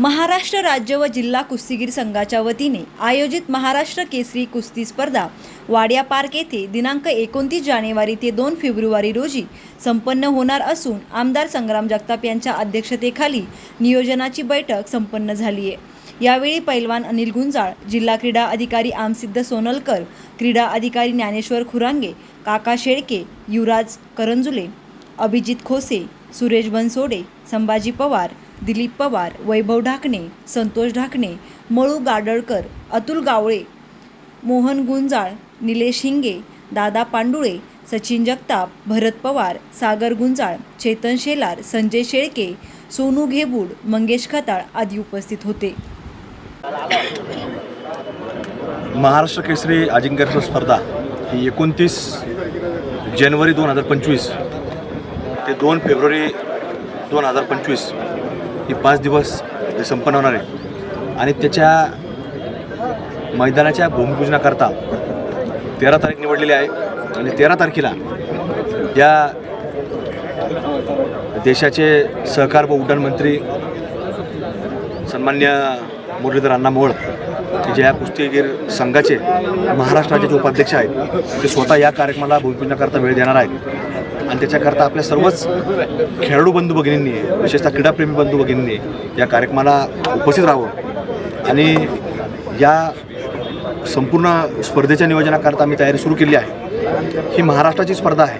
महाराष्ट्र राज्य व जिल्हा कुस्तीगीर संघाच्या वतीने आयोजित महाराष्ट्र केसरी कुस्ती स्पर्धा वाड्या पार्क येथे दिनांक एकोणतीस जानेवारी ते दोन फेब्रुवारी रोजी संपन्न होणार असून आमदार संग्राम जगताप यांच्या अध्यक्षतेखाली नियोजनाची बैठक संपन्न झाली आहे. यावेळी पैलवान अनिल गुंजाळ जिल्हा क्रीडा अधिकारी आमसिद्ध सोनलकर क्रीडा अधिकारी ज्ञानेश्वर खुरांगे काका शेळके युवराज करंजुले अभिजित खोसे सुरेश बनसोडे संभाजी पवार दिलीप पवार वैभव ढाकणे संतोष ढाकणे मळू गाडळकर अतुल गावळे मोहन गुंजाळ निलेश हिंगे दादा पांडुळे सचिन जगताप भरत पवार सागर गुंजाळ चेतन शेलार संजय शेळके सोनू घेबूड मंगेश खताळ आदी उपस्थित होते. महाराष्ट्र केसरी अजिंक्यत्व स्पर्धा ही एकोणतीस जानेवारी दोन हजार पंचवीस ते दोन फेब्रुवारी दोन हजार पंचवीस ही पाच दिवस ते संपन्न होणार आहे. आणि त्याच्या मैदानाच्या भूमिपूजनाकरता तेरा तारीख निवडलेली आहे. आणि तेरा तारखेला या देशाचे सहकार व उड्डाण मंत्री सन्मान्य मुरलीधर अण्णा मोळ की जे या कुस्तीगीर संघाचे महाराष्ट्राचे जे उपाध्यक्ष आहेत ते स्वतः या कार्यक्रमाला भूमिपूजनाकरता वेळ देणार आहेत. आणि त्याच्याकरता आपल्या सर्वच खेळाडू बंधू भगिनींनी विशेषतः क्रीडाप्रेमी बंधू भगिनींनी या कार्यक्रमाला उपस्थित राहावं. आणि या संपूर्ण स्पर्धेच्या नियोजनाकरता आम्ही तयारी सुरू केली आहे. ही महाराष्ट्राची स्पर्धा आहे.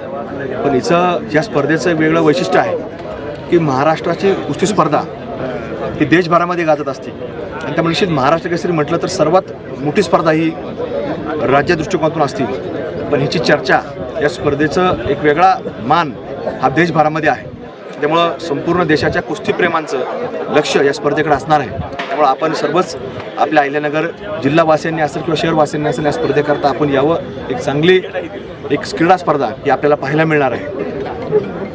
पण हिचं या स्पर्धेचं वेगळं वैशिष्ट्य आहे की महाराष्ट्राची कुस्ती स्पर्धा ही देशभरामध्ये गाजत असते. आणि त्यामुळे निश्चित महाराष्ट्र केसरी म्हटलं तर सर्वात मोठी स्पर्धा ही राज्य दृष्टिकोनातून असते. पण ह्याची चर्चा या स्पर्धेचं एक वेगळा मान हा देशभरामध्ये आहे. त्यामुळं संपूर्ण देशाच्या कुस्तीप्रेमांचं लक्ष या स्पर्धेकडे असणार आहे. त्यामुळं आपण सर्वच आपल्या अहिल्यानगर जिल्हावासियांनी असेल किंवा शहरवासियांनी असेल या स्पर्धेकरता आपण यावं. एक चांगली एक क्रीडा स्पर्धा ही आपल्याला पाहायला मिळणार आहे.